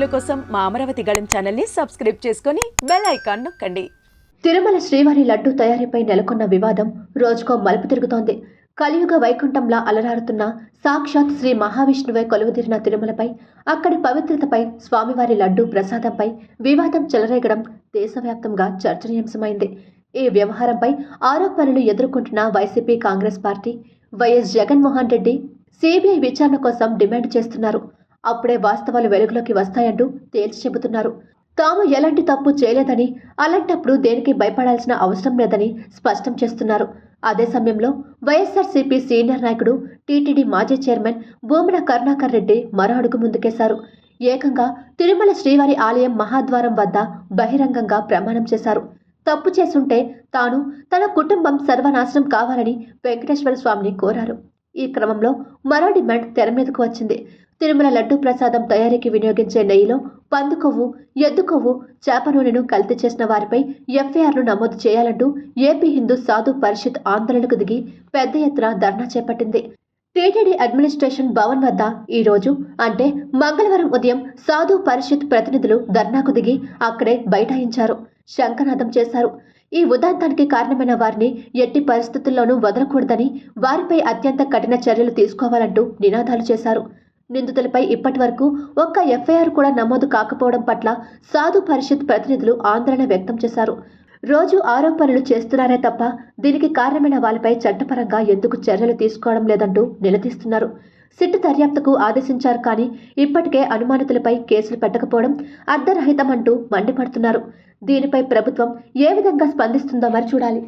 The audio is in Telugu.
వీడియోల కోసం మా అమరావతి గళం ఛానల్ని సబ్స్క్రైబ్ చేసుకొని బెల్ ఐకాన్ నొక్కండి. తిరుమల శ్రీవారి లడ్డు తయారీపై నెలకొన్న వివాదం రోజుకో మలుపు తిరుగుతోంది. కలియుగ వైకుంఠంలా అలరారుతున్న సాక్షాత్ శ్రీ మహావిష్ణువే కొలువుదీరిన తిరుమలపై అక్కడి పవిత్రతపై స్వామివారి లడ్డు ప్రసాదంపై వివాదం చెలరేగడం దేశవ్యాప్తంగా చర్చనీయాంశమైంది. ఈ వ్యవహారంపై ఆరోపణలు ఎదుర్కొంటున్న వైసీపీ కాంగ్రెస్ పార్టీ వైఎస్ జగన్మోహన్ రెడ్డి సిబిఐ విచారణ కోసం డిమాండ్ చేస్తున్నారు. అప్పుడే వాస్తవాలు వెలుగులోకి వస్తాయంటూ తేల్చి చెబుతున్నారు. తాము ఎలాంటి తప్పు చేయలేదని అలాంటప్పుడు దేనికి భయపడాల్సిన అవసరం లేదని స్పష్టం చేస్తున్నారు. అదే సమయంలో వైఎస్ఆర్సీపీ సీనియర్ నాయకుడు టీటీడీ మాజీ చైర్మన్ భూమన కరుణాకర్ రెడ్డి మరో అడుగు ముందుకేశారు. ఏకంగా తిరుమల శ్రీవారి ఆలయం మహాద్వారం వద్ద బహిరంగంగా ప్రమాణం చేశారు. తప్పు చేసుంటే తాను తన కుటుంబం సర్వనాశనం కావాలని వెంకటేశ్వర స్వామిని కోరారు. ఈ క్రమంలో మరో డిమాండ్ తెర మీదకు వచ్చింది. తిరుమల లడ్డు ప్రసాదం తయారీకి వినియోగించే నెయ్యిలో పందు కొవ్వు ఎద్దు కొవ్వు చేప నూనెను కల్తీ చేసిన వారిపై ఎఫ్ఐఆర్ను నమోదు చేయాలంటూ ఏపీ హిందూ సాధు పరిషత్ ఆందోళనకు దిగి పెద్ద ఎత్తున ధర్నా చేపట్టింది. టీటీడీ అడ్మినిస్ట్రేషన్ భవన్ వద్ద ఈరోజు అంటే మంగళవారం ఉదయం సాధు పరిషత్ ప్రతినిధులు ధర్నాకు దిగి అక్కడే బైఠాయించారు. శంఖనాదం చేశారు. ఈ ఉదాంతానికి కారణమైన వారిని ఎట్టి పరిస్థితుల్లోనూ వదలకూడదని వారిపై అత్యంత కఠిన చర్యలు తీసుకోవాలంటూ నినాదాలు చేశారు. నిందితులపై ఇప్పటి వరకు ఒక్క ఎఫ్ఐఆర్ కూడా నమోదు కాకపోవడం పట్ల సాధు పరిషత్ ప్రతినిధులు ఆందోళన వ్యక్తం చేశారు. రోజు ఆరోపణలు చేస్తున్నారే తప్ప దీనికి కారణమైన వాళ్ళపై చట్టపరంగా ఎందుకు చర్యలు తీసుకోవడం లేదంటూ నిలదీస్తున్నారు. సిట్టు దర్యాప్తుకు ఆదేశించారు కానీ ఇప్పటికే అనుమానితులపై కేసులు పెట్టకపోవడం అర్ధరహితమంటూ మండిపడుతున్నారు. దీనిపై ప్రభుత్వం ఏ విధంగా స్పందిస్తుందో మరి చూడాలి.